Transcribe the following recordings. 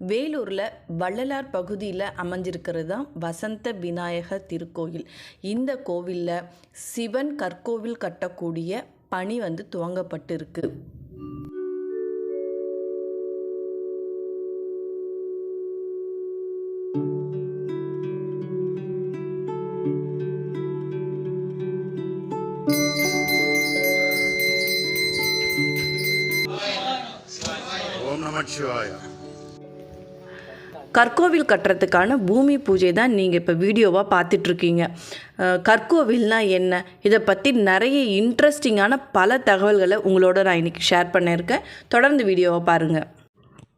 வேலூரில் வள்ளலார் பகுதியில் அமைஞ்சிருக்கிறது தான் வசந்த விநாயகர் திருக்கோயில். இந்த கோவிலில் சிவன் கற்கோவில் கட்டக்கூடிய பணி வந்து துவங்கப்பட்டிருக்கு. ஓம் கற்கோவில் கட்டுறதுக்கான பூமி பூஜை தான் நீங்கள் இப்போ வீடியோவாக பார்த்துட்ருக்கீங்க. கற்கோவில்னா என்ன? இதை பற்றி நிறைய இன்ட்ரெஸ்டிங்கான பல தகவல்களை உங்களோட நான் இன்றைக்கி ஷேர் பண்ணியிருக்கேன். தொடர்ந்து வீடியோவை பாருங்கள்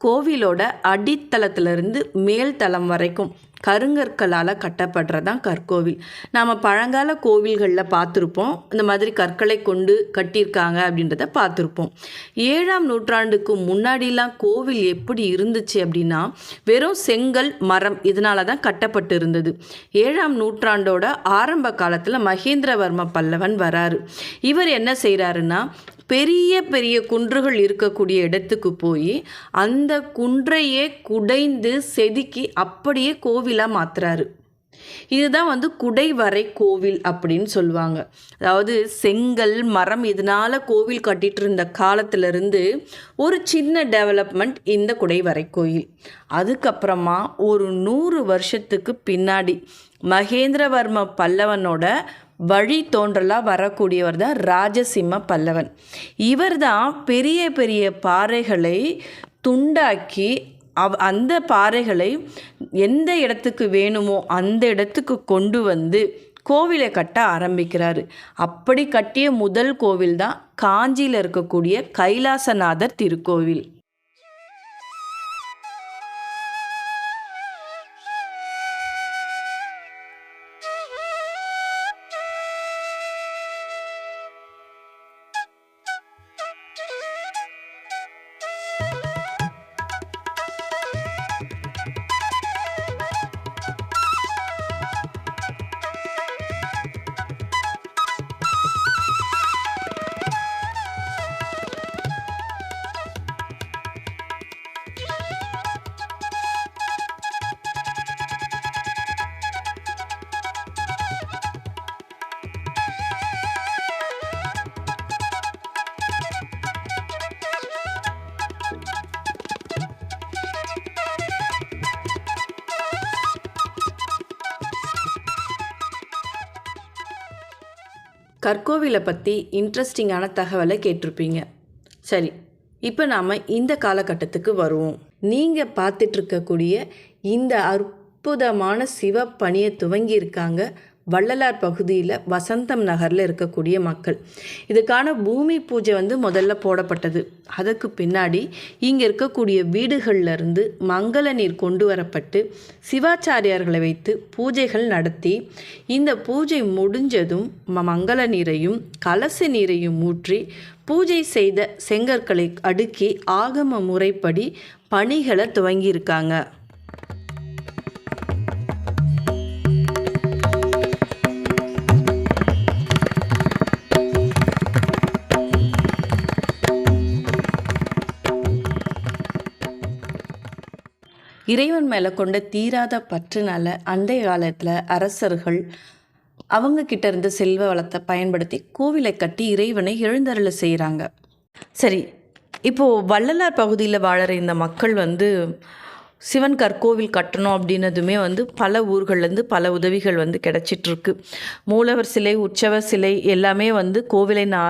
கோவிலோட அடித்தளத்திலிருந்து மேல் தளம் வரைக்கும் கருங்கற்களால் கட்டப்படுறதான் கற்கோவில். நாம் பழங்கால கோவில்களில் பார்த்துருப்போம். இந்த மாதிரி கற்களை கொண்டு கட்டியிருக்காங்க அப்படின்றத பார்த்துருப்போம். ஏழாம் நூற்றாண்டுக்கு முன்னாடிலாம் கோவில் எப்படி இருந்துச்சு அப்படின்னா வெறும் செங்கல் மரம் இதனால தான் கட்டப்பட்டு இருந்தது ஏழாம் நூற்றாண்டோட ஆரம்ப காலத்தில் மகேந்திரவர்ம பல்லவன் வராரு. இவர் என்ன செய்கிறாருன்னா பெரிய பெரிய குன்றுகள் இருக்கக்கூடிய இடத்துக்கு போய் அந்த குன்றையே குடைந்து செதுக்கி அப்படியே கோவிலாக மாற்றுறாரு இதுதான் வந்து குடைவரை கோவில் அப்படின்னு சொல்லுவாங்க. அதாவது செங்கல் மரம் இதனால கோவில் கட்டிட்டு இருந்த காலத்திலிருந்து ஒரு சின்ன டெவலப்மெண்ட் இந்த குடைவரை கோயில். அதுக்கப்புறமா ஒரு நூறு வருஷத்துக்கு பின்னாடி மகேந்திரவர்ம பல்லவனோட வழி தோன்றலாக வரக்கூடியவர் தான் ராஜசிம்ம பல்லவன். இவர் தான் பெரிய பெரிய பாறைகளை துண்டாக்கி அவ் அந்த பாறைகளை எந்த இடத்துக்கு வேணுமோ அந்த இடத்துக்கு கொண்டு வந்து கோவிலை கட்ட ஆரம்பிக்கிறாரு. அப்படி கட்டிய முதல் கோவில் தான் காஞ்சியில் இருக்கக்கூடிய கைலாசநாதர் திருக்கோவில். கற்கோவிலை பற்றி இன்ட்ரெஸ்டிங்கான தகவலை கேட்டிருப்பீங்க. சரி இப்போ நாம் இந்த காலகட்டத்துக்கு வருவோம். நீங்கள் பார்த்துட்ருக்கக்கூடிய இந்த அற்புதமான சிவ பணியை துவங்கியிருக்காங்க வள்ளலார் பகுதியில் வசந்தம் நகரில் இருக்கக்கூடிய மக்கள். இதுக்கான பூமி பூஜை வந்து முதல்ல போடப்பட்டது. அதுக்கு பின்னாடி இங்கே இருக்கக்கூடிய வீடுகளிலிருந்து மங்கள நீர் கொண்டு வரப்பட்டு சிவாச்சாரியார்களை வைத்து பூஜைகள் நடத்தி இந்த பூஜை முடிஞ்சதும் ம- மங்கள நீரையும் கலச நீரையும் ஊற்றி பூஜை செய்த செங்கற்களை அடுக்கி ஆகம முறைப்படி பணிகளை துவங்கியிருக்காங்க. இறைவன் மேலே கொண்ட தீராத பற்றுனால அண்டைய காலத்தில் அரசர்கள் அவங்க கிட்ட இருந்த செல்வ வளத்தை பயன்படுத்தி கோவிலை கட்டி இறைவனை எழுந்தருள செய்கிறாங்க சரி இப்போது வள்ளலார் பகுதியில் வாழற இந்த மக்கள் வந்து சிவன் கற்கோவில் கட்டணும் அப்படின்னதுமே வந்து பல ஊர்கள்லேருந்து பல உதவிகள் வந்து கிடச்சிட்ருக்கு மூலவர் சிலை உற்சவர் சிலை எல்லாமே வந்து கோவிலை நா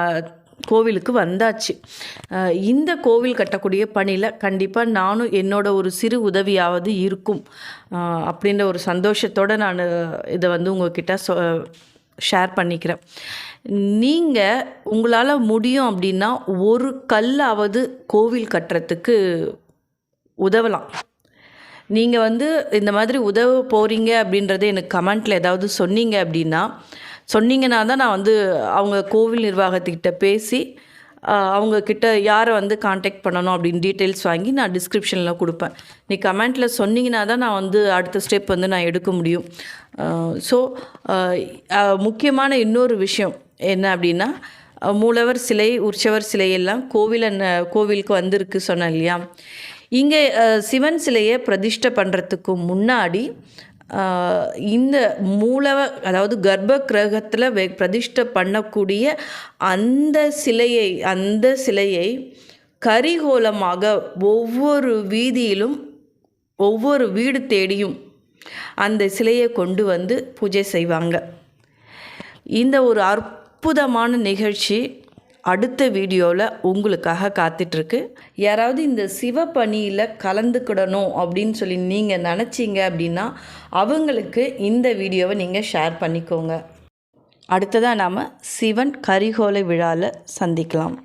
கோவிலுக்கு வந்தாச்சு. இந்த கோவில் கட்டக்கூடிய பணியில் கண்டிப்பாக நானும் என்னோட ஒரு சிறு உதவியாவது இருக்கும். அப்படின்ற ஒரு சந்தோஷத்தோடு நான் இதை வந்து உங்ககிட்ட சொ ஷேர் பண்ணிக்கிறேன். நீங்கள் உங்களால் முடியும் அப்படின்னா ஒரு கல்லாவது கோவில் கட்டுறதுக்கு உதவலாம். நீங்கள் வந்து இந்த மாதிரி உதவ போகிறீங்க அப்படின்றத எனக்கு கமெண்ட்டில் ஏதாவது சொன்னீங்க அப்படின்னா சொன்னீங்கன்னா தான் நான் வந்து அவங்க கோவில் நிர்வாகத்துக்கிட்ட பேசி அவங்க கிட்ட யாரை வந்து காண்டாக்ட் பண்ணணும் அப்படின்னு டீட்டெயில்ஸ் வாங்கி நான் டிஸ்கிரிப்ஷனில் கொடுப்பேன். நீ கமெண்ட்டில் சொன்னீங்கன்னா தான் நான் வந்து அடுத்த ஸ்டெப் வந்து நான் எடுக்க முடியும். ஸோ முக்கியமான இன்னொரு விஷயம் என்ன அப்படின்னா மூலவர் சிலை உற்சவர் சிலை எல்லாம் கோவிலுக்கு வந்திருக்கு சொன்னேன் இல்லையா? இங்கே சிவன் சிலையை பிரதிஷ்டை பண்ணுறதுக்கு முன்னாடி இந்த மூலவ அதாவது கர்ப்ப கிரகத்தில் வெ பிரதிஷ்டை பண்ணக்கூடிய அந்த சிலையை அந்த சிலையை கரிகோலமாக ஒவ்வொரு வீதியிலும் ஒவ்வொரு வீடு தேடியும் அந்த சிலையை கொண்டு வந்து பூஜை செய்வாங்க. இந்த ஒரு அற்புதமான நிகழ்ச்சி அடுத்த வீடியோவில் உங்களுக்காக காத்துட்ருக்கு. யாராவது இந்த சிவப்பணியில் கலந்துக்கிடணும் அப்படின்னு சொல்லி நீங்கள் நினச்சிங்க அப்படின்னா அவங்களுக்கு இந்த வீடியோவை நீங்கள் ஷேர் பண்ணிக்கோங்க. அடுத்ததாக நாம் சிவன் கரிகோலை விழாவில் சந்திக்கலாம்.